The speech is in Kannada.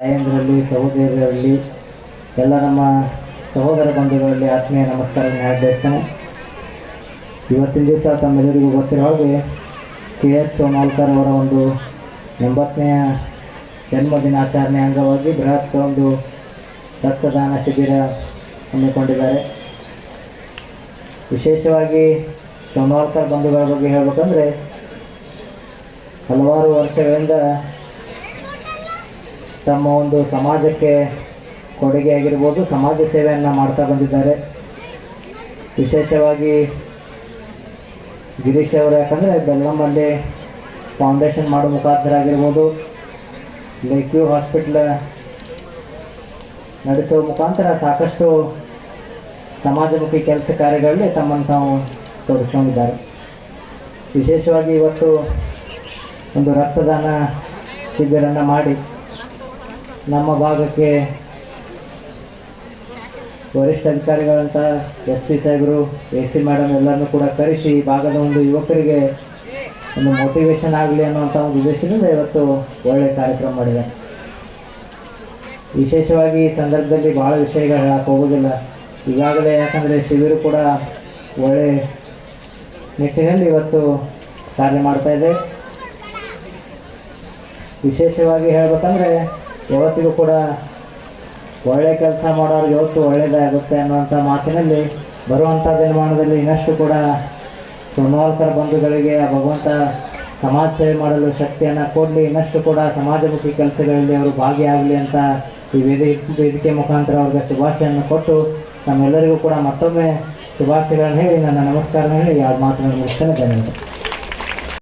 ತಾಯಂದಿರಲ್ಲಿ ಸಹೋದರಿಯರಲ್ಲಿ ಎಲ್ಲ ನಮ್ಮ ಸಹೋದರ ಬಂಧುಗಳಲ್ಲಿ ಆತ್ಮೀಯ ನಮಸ್ಕಾರ ಹೇಳ್ತೇನೆ ಇವತ್ತಿನ ದಿವಸ ತಮ್ಮೆಲ್ಲರಿಗೂ ಗೊತ್ತಿರೋ ಹಾಗೆ ಕೆ ಎಚ್ ಸೋಮಾಲ್ಕರ್ ಅವರ ಒಂದು ಎಂಬತ್ತನೆಯ ಜನ್ಮದಿನಾಚರಣೆ ಅಂಗವಾಗಿ ಬೃಹತ್ ಒಂದು ರಕ್ತದಾನ ಶಿಬಿರ ಹಮ್ಮಿಕೊಂಡಿದ್ದಾರೆ. ವಿಶೇಷವಾಗಿ ಸೋಮವಾರ್ಕರ್ ಬಂಧುಗಳ ಬಗ್ಗೆ ಹೇಳಬೇಕಂದ್ರೆ ಹಲವಾರು ವರ್ಷಗಳಿಂದ ತಮ್ಮ ಒಂದು ಸಮಾಜಕ್ಕೆ ಕೊಡುಗೆ ಆಗಿರ್ಬೋದು, ಸಮಾಜ ಸೇವೆಯನ್ನು ಮಾಡ್ತಾ ಬಂದಿದ್ದಾರೆ. ವಿಶೇಷವಾಗಿ ಗಿರೀಶ್ ಅವರು, ಯಾಕಂದರೆ ಬೆಳ್ಳಂಬಲ್ಲಿ ಫೌಂಡೇಶನ್ ಮಾಡೋ ಮುಖಾಂತರ ಆಗಿರ್ಬೋದು ಲೈಕ್ ವ್ಯೂ ಹಾಸ್ಪಿಟ್ಲ್ ನಡೆಸುವ ಮುಖಾಂತರ ಸಾಕಷ್ಟು ಸಮಾಜಮುಖಿ ಕೆಲಸ ಕಾರ್ಯಗಳಲ್ಲಿ ತಮ್ಮನ್ನು ತಾವು ತೊಡಗಿಸ್ಕೊಂಡಿದ್ದಾರೆ. ವಿಶೇಷವಾಗಿ ಇವತ್ತು ಒಂದು ರಕ್ತದಾನ ಶಿಬಿರನ್ನು ಮಾಡಿ ನಮ್ಮ ಭಾಗಕ್ಕೆ ವರಿಷ್ಠ ಅಧಿಕಾರಿಗಳಂತ ಎಸ್ ಪಿ ಸಾಹೇಬರು, ಎ ಸಿ ಮೇಡಮ್ ಎಲ್ಲರನ್ನೂ ಕೂಡ ಕರೆಸಿ ಭಾಗದ ಒಂದು ಯುವಕರಿಗೆ ಒಂದು ಮೋಟಿವೇಶನ್ ಆಗಲಿ ಅನ್ನುವಂಥ ಒಂದು ಉದ್ದೇಶದಿಂದ ಇವತ್ತು ಒಳ್ಳೆಯ ಕಾರ್ಯಕ್ರಮ ಮಾಡಿದೆ ವಿಶೇಷವಾಗಿ ಈ ಸಂದರ್ಭದಲ್ಲಿ ಭಾಳ ವಿಷಯಗಳು ಹೇಳಕ್ಕೆ ಹೋಗೋದಿಲ್ಲ. ಈಗಾಗಲೇ ಯಾಕಂದರೆ ಶಿಬಿರ ಕೂಡ ಒಳ್ಳೆ ನಿಟ್ಟಿನಲ್ಲಿ ಇವತ್ತು ಕಾರ್ಯ ಮಾಡ್ತಾ ಇದೆ. ವಿಶೇಷವಾಗಿ ಹೇಳ್ಬೇಕಂದ್ರೆ ಯಾವತ್ತಿಗೂ ಕೂಡ ಒಳ್ಳೆ ಕೆಲಸ ಮಾಡೋರು ಯಾವತ್ತು ಒಳ್ಳೆಯದಾಗುತ್ತೆ ಅನ್ನುವಂಥ ಮಾತಿನಲ್ಲಿ ಬರುವಂಥ ದಿನಮಾನದಲ್ಲಿ ಇನ್ನಷ್ಟು ಕೂಡ ಸೋಮವಾರ ಬಂಧುಗಳಿಗೆ ಆ ಭಗವಂತ ಸಮಾಜ ಸೇವೆ ಮಾಡಲು ಶಕ್ತಿಯನ್ನು ಕೊಡಲಿ. ಇನ್ನಷ್ಟು ಕೂಡ ಸಮಾಜಮುಖಿ ಕೆಲಸಗಳಲ್ಲಿ ಅವರು ಭಾಗಿಯಾಗಲಿ ಅಂತ ಈ ವೇದಿ, ವೇದಿಕೆ ಮುಖಾಂತರ ಅವ್ರಿಗೆ ಶುಭಾಶಯನ್ನು ಕೊಟ್ಟು ನಮ್ಮೆಲ್ಲರಿಗೂ ಕೂಡ ಮತ್ತೊಮ್ಮೆ ಶುಭಾಶಯಗಳನ್ನು ಹೇಳಿ, ನನ್ನ ನಮಸ್ಕಾರ ಹೇಳಿ. ಯಾವ ಮಾತನ್ನು ಮುಗಿಸ್ತೇನೆ. ಧನ್ಯವಾದ